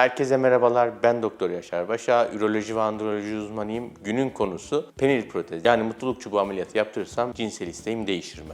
Herkese merhabalar. Ben Doktor Yaşar Başa. Üroloji ve androloji uzmanıyım. Günün konusu penil protez. Yani mutluluk çubuğu ameliyatı yaptırırsam cinsel isteğim değişir mi?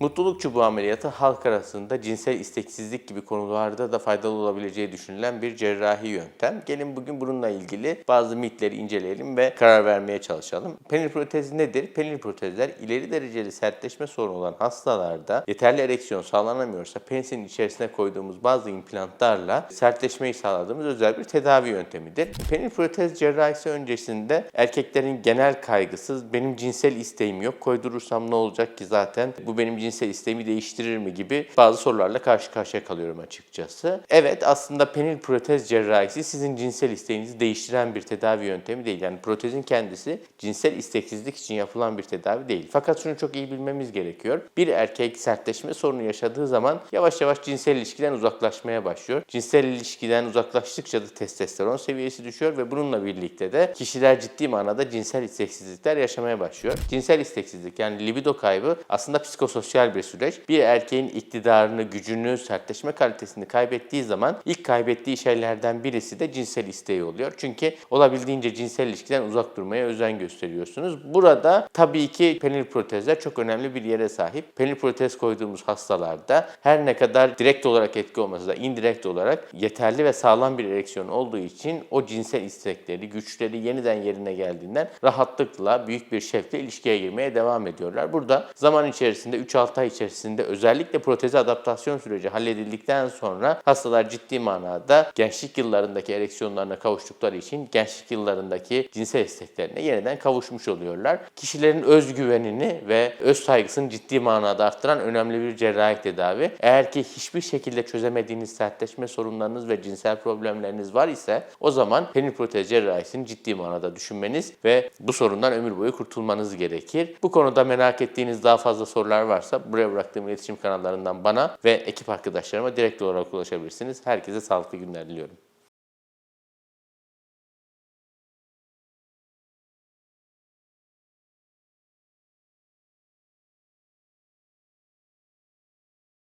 Mutluluk çubuğu ameliyatı halk arasında cinsel isteksizlik gibi konularda da faydalı olabileceği düşünülen bir cerrahi yöntem. Gelin bugün bununla ilgili bazı mitleri inceleyelim ve karar vermeye çalışalım. Penil protezi nedir? Penil protezler ileri dereceli sertleşme sorunu olan hastalarda yeterli ereksiyon sağlanamıyorsa penisin içerisine koyduğumuz bazı implantlarla sertleşmeyi sağladığımız özel bir tedavi yöntemidir. Penil protez cerrahisi öncesinde erkeklerin genel kaygısı benim cinsel isteğim yok koydurursam ne olacak ki zaten bu benim cinsel isteğimi değiştirir mi gibi bazı sorularla karşı karşıya kalıyorum açıkçası. Evet aslında penil protez cerrahisi sizin cinsel isteğinizi değiştiren bir tedavi yöntemi değil. Yani protezin kendisi cinsel isteksizlik için yapılan bir tedavi değil. Fakat şunu çok iyi bilmemiz gerekiyor. Bir erkek sertleşme sorunu yaşadığı zaman yavaş yavaş cinsel ilişkiden uzaklaşmaya başlıyor. Cinsel ilişkiden uzaklaştıkça da testosteron seviyesi düşüyor ve bununla birlikte de kişiler ciddi manada cinsel isteksizlikler yaşamaya başlıyor. Cinsel isteksizlik yani libido kaybı aslında psikososyal bir süreç. Bir erkeğin iktidarını, gücünü, sertleşme kalitesini kaybettiği zaman ilk kaybettiği şeylerden birisi de cinsel isteği oluyor. Çünkü olabildiğince cinsel ilişkiden uzak durmaya özen gösteriyorsunuz. Burada tabii ki penil protezler çok önemli bir yere sahip. Penil protez koyduğumuz hastalarda her ne kadar direkt olarak etki olmasa da indirekt olarak yeterli ve sağlam bir ereksiyon olduğu için o cinsel istekleri, güçleri yeniden yerine geldiğinden rahatlıkla, büyük bir şevkle ilişkiye girmeye devam ediyorlar. Burada zaman içerisinde 3-6 ay içerisinde özellikle proteze adaptasyon süreci halledildikten sonra hastalar ciddi manada gençlik yıllarındaki ereksiyonlarına kavuştukları için gençlik yıllarındaki cinsel isteklerine yeniden kavuşmuş oluyorlar. Kişilerin özgüvenini ve öz saygısını ciddi manada arttıran önemli bir cerrahi tedavi. Eğer ki hiçbir şekilde çözemediğiniz sertleşme sorunlarınız ve cinsel problemleriniz var ise o zaman penil protez cerrahisini ciddi manada düşünmeniz ve bu sorundan ömür boyu kurtulmanız gerekir. Bu konuda merak ettiğiniz daha fazla sorular varsa buraya bıraktığım iletişim kanallarından bana ve ekip arkadaşlarıma direkt olarak ulaşabilirsiniz. Herkese sağlıklı günler diliyorum.